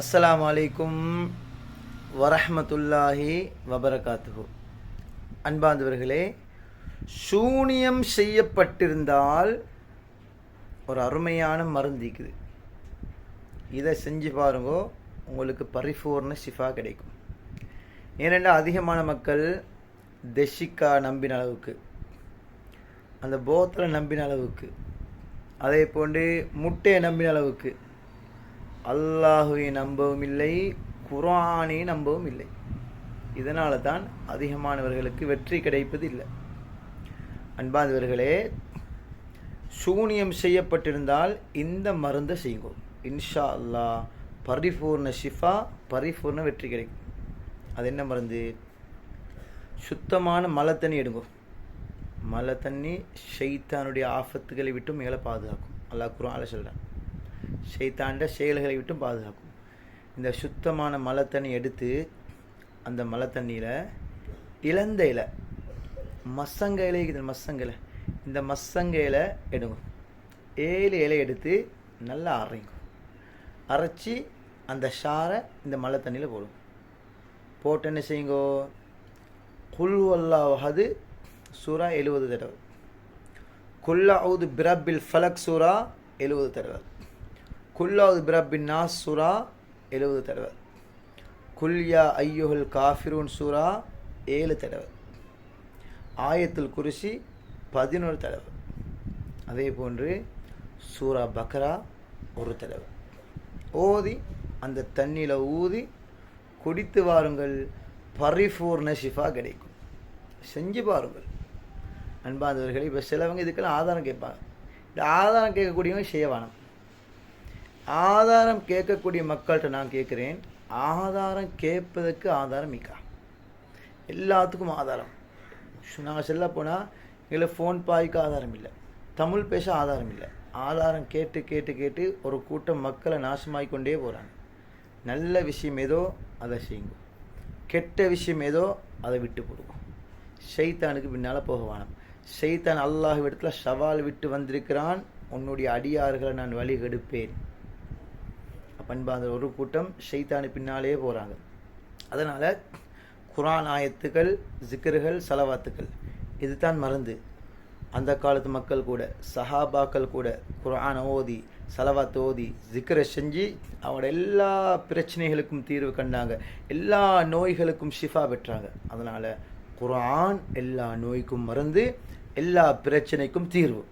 அஸ்லாம் அலைக்கும் வரஹமத்துல்லாஹி வபரகாத்து அன்பாந்தவர்களே சூனியம் செய்யப்பட்டிருந்தால் ஒரு அருமையான மருந்திக்குது இதை செஞ்சு பாருங்க உங்களுக்கு பரிபூர்ண ஷிஃபா கிடைக்கும். ஏனென்றால் அதிகமான மக்கள் தெஷிக்கா நம்பின அளவுக்கு அந்த போத்தலை நம்பின அளவுக்கு அதே போன்று முட்டையை நம்பின அளவுக்கு அல்லாஹுவை நம்பவும் இல்லை குரானை நம்பவும் இல்லை இதனால தான் அதிகமானவர்களுக்கு வெற்றி கிடைப்பது இல்லை அன்பாதவர்களே சூனியம் செய்யப்பட்டிருந்தால் இந்த மருந்தை செய்யுங்க. இன்ஷா அல்லாஹ் பரிபூர்ண ஷிஃபா பரிபூர்ண வெற்றி கிடைக்கும். அது என்ன மருந்து? சுத்தமான மழை தண்ணி எடுங்கோ. மழை தண்ணி ஷைத்தானுடைய ஆபத்துகளை விட்டு மேலே பாதுகாக்கும். அல்லாஹ் குரான் சொல்கிறேன் ஷைத்தாண்ட செயல்களை விட்டும் பாதுகாக்கும். இந்த சுத்தமான மழை தண்ணி எடுத்து அந்த மழை தண்ணியில் இளந்த இலை மசங்க இலை இருக்குது மசங்க இலை. இந்த மசங்க இலை எடுங்க. ஏழு இலை எடுத்து நல்லா அரைங்க. அரைச்சி அந்த ஷாரை இந்த மழை தண்ணியில் போடும் போட்டு என்ன செய்யுங்கோ? குல்வல்லாவது சூறா எழுபது தடவை. குல்லாவுது பிரபில் ஃபலக் சூறா எழுபது தடவை. குல்லாவது பிரபின்னா சுரா சூறா எழுபது தடவை. குல்யா ஐயுஹுல் காஃபிரூன் சூறா ஏழு தடவை. ஆயத்துல் குருசி பதினொரு தடவை. அதே போன்று சூரா பக்ரா ஒரு தடவை. ஓதி அந்த தண்ணியில் ஊதி குடித்து வாருங்கள். பரிபூர்ண ஷிஃபா கிடைக்கும். செஞ்சு பாருங்கள். அன்பாதவர்கள் இப்போ சிலவங்க இதுக்கெல்லாம் ஆதாரம் கேட்பாங்க. இந்த ஆதாரம் கேட்கக்கூடியவங்க செய்ய வேணாம் ஆதாரம் கேட்கக்கூடிய மக்கள்கிட்ட நான் கேட்குறேன் ஆதாரம் கேட்பதற்கு ஆதாரம் மிக்கா எல்லாத்துக்கும் ஆதாரம். நாங்கள் செல்ல போனால் எங்களை ஃபோன் பாய்க்கு ஆதாரம் இல்லை. தமிழ் பேச ஆதாரம் இல்லை. ஆதாரம் கேட்டு கேட்டு கேட்டு ஒரு கூட்டம் மக்களை நாசமாகிக் கொண்டே போகிறாங்க நல்ல விஷயம் ஏதோ அதை செய்யுங்க. கெட்ட விஷயம் ஏதோ அதை விட்டு போடுவோம் ஷைத்தானுக்கு பின்னால் போக வேணாம். ஷைத்தான் அல்லாஹ் இடத்துல சவால் விட்டு வந்திருக்கிறான். உன்னுடைய அடியார்களை நான் வழி கெடுப்பேன். பண்பாந்த ஒரு கூட்டம் ஷைத்தானு பின்னாலே போகிறாங்க அதனால் குரான் ஆயத்துக்கள் ஜிக்கர்கள் சலவாத்துக்கள் இதுதான் மருந்து. அந்த காலத்து மக்கள் கூட சஹாபாக்கள் கூட குரான் ஓதி சலவாத் ஓதி ஜிக்கரை செஞ்சு அவங்களோட எல்லா பிரச்சனைகளுக்கும் தீர்வு கண்டாங்க. எல்லா நோய்களுக்கும் ஷிஃபா பெற்றாங்க. அதனால் குரான் எல்லா நோய்க்கும் மருந்து எல்லா பிரச்சனைக்கும் தீர்வு.